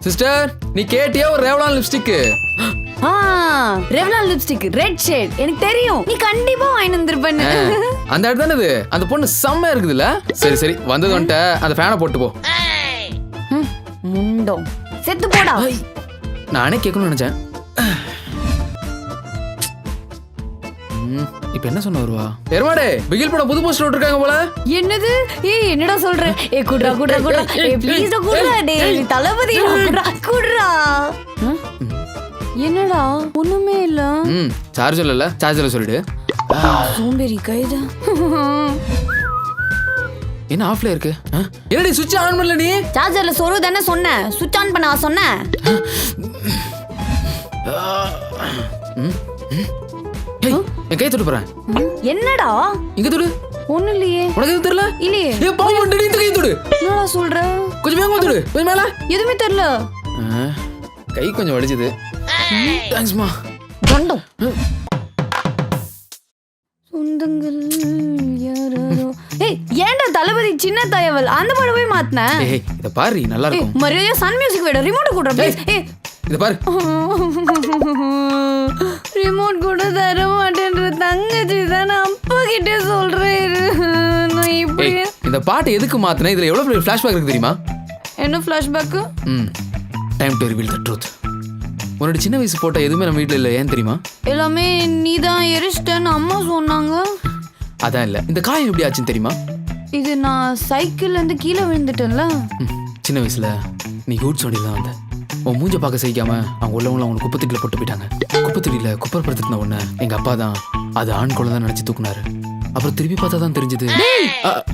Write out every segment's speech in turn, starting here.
Sister நீ கேட்டியா ஒரு ரேவலான் லிப்ஸ்டிக்கு ஆ ரெவலான் லிப்ஸ்டிக் ரெட் ஷேட் எனக்கு தெரியும். நீ கண்டிப்பா வாங்கிட்டு வந்திருப்பேன்னு. அந்த இடம் தானே அந்த பொண்ணு செம்மையா இருக்குதுல்ல? சரி சரி வந்தது வந்துட்ட. அந்த ஃபேனை போட்டு போ ம், முண்டம். செத்து போடா. நானே கேட்கணும்னு நினைச்சேன். இப்ப என்ன சொன்ன வருவா பிகில் படம் புது போஸ்டர் விட்டுருக்காங்க போல. என்னது? ஏய் என்னடா சொல்ற? ஏ குட்ரா குட்ரா குட்ரா ஏ ப்ளீஸ் டா குட்ரா டேய் தளபதி குட்ரா குட்ரா ம்? என்னடா? ஒண்ணுமே இல்ல. ம் சார்ஜர்ல சொல்லிடு. சோம்பேறி கைதா. என்ன ஆஃப்ல இருக்கு? என்னடி சுவிட்ச் ஆன் பண்ணல நீ? சார்ஜர்ல சொரு தானே சொன்னேன் சுவிட்ச் ஆன் பண்ண சொன்னேன் ஏய், என் கை தொட்டு போறேன். என்னடா? இங்க தொடு. ஒண்ணு இல்லையே. உனக்கு எதுவும் தெரியல? இல்லையே. ஏ பாவம் பண்ணி இந்த கை தொடு. என்னடா சொல்ற? கொஞ்சம் வேகமா தொடு. கொஞ்சம் மேல. எதுவுமே தெரியல. கை கொஞ்சம் வலிச்சுது. தேங்க்ஸ்மா கண்டம் சொந்தங்கள் யாரோ. ஏய் ஏன்டா தளபதி சின்ன தயவல்? அந்த படம் போய் மாத்தினேன் ஏய் இத பாரு நல்லா இருக்கும் மரியாதையா சன் மியூசிக் விட ரிமோட் கூட ப்ளீஸ் ஏய். இத பாரு. ரிமோட் கூட தர அப்பா கிட்டே சொல்றேன். நான் இப்படி ஏய் இந்த பாட்டு எதுக்கு மாத்துன? இதுல எவ்வளவு பெரிய ஃபிளாஷ்பேக் இருக்கு தெரியுமா? என்ன ஃபிளாஷ்பேக் ம். Time to reveal the truth உன்னோட சின்ன வயசு போட்டோ எதுவுமே நம்ம வீட்ல இல்ல ஏன் தெரியுமா? எல்லாமே நீ தான் எரிச்சிட்டேன்னு அம்மா சொன்னாங்க. அதான் இல்ல. இந்த காயம் எப்படி ஆச்சுன்னு தெரியுமா? இது நான் சைக்கிள்ல இருந்து கீழே விழுந்துட்டேன்ல. ம், சின்ன வயசுல நீ கூட்ஸ் வண்டியில் தான் வந்த. உன் மூஞ்ச பார்க்க சகிக்காம அவங்க உள்ளவங்களும் அவங்க குப்பத்தொட்டியில் போட்டு போயிட்டாங்க. குப்பத்தொட்டியில குப்பரப்படுத்தின உடனே எங்க அப்பா தான் அது ஆண் குழந்தை நினைச்சு தூக்குனாரு. அப்புறம் திருப்பி பார்த்தா தான் தெரிஞ்சது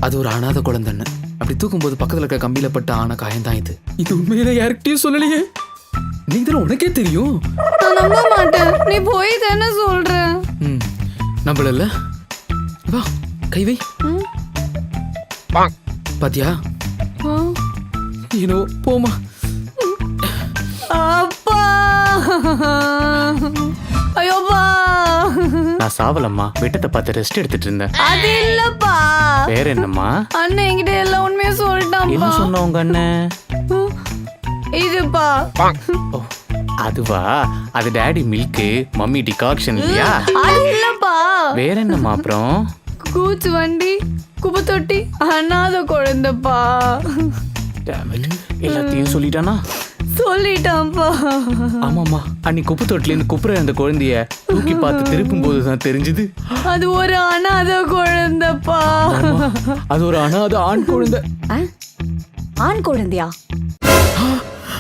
அது ஒரு அனாதை குழந்தைன்னு. அப்படி தூக்கும்போது பக்கத்துல இருக்க கம்பியில பட்ட ஆன காயம் தான் இது. இது உண்மையில யாருக்கிட்டையும் சொல்லலையே. நீ இதெல்லாம் உனக்கே தெரியும். நான் நம்ப மாட்டேன். நீ போய் தானே சொல்ற. ம் நம்பளல வா கை வை? பாத்தியா. ஏனோ போமா அப்பா! நான் சாவலம்மா. வெட்டத்தை பார்த்து ரெஸ்ட் எடுத்துட்டு இருந்தேன். அது இல்லப்பா. வேற என்னம்மா? அண்ணன் என்கிட்ட எல்லா உண்மையும் என்ன சொல்லிட்டான்ப்பா சொன்ன உங்க அண்ணன்? இதுப்பா. ஓ அதுவா? அது டேடி மில்க்கு மம்மி டிகாக்ஷன் இல்லையா? அது இல்லப்பா. வேற என்னம்மா அப்புறம்? கூச்சு வண்டி குப்பை தொட்டி அண்ணாத குழந்தைப்பா. Damn it. எல்லாத்தையும் சொல்லிட்டானா? சொல்லிட்டான்ப்பா. ஆமாம்மா அன்னைக்கு குப்பை தொட்டிலேருந்து குப்புற அந்த குழந்தைய தூக்கி பார்த்து திருப்பும் போது தான் தெரிஞ்சது. அது ஒரு அனாத குழந்தைப்பா. அது ஒரு அனாதை ஆண் குழந்தை. ஆ? ஆண் குழந்தையா?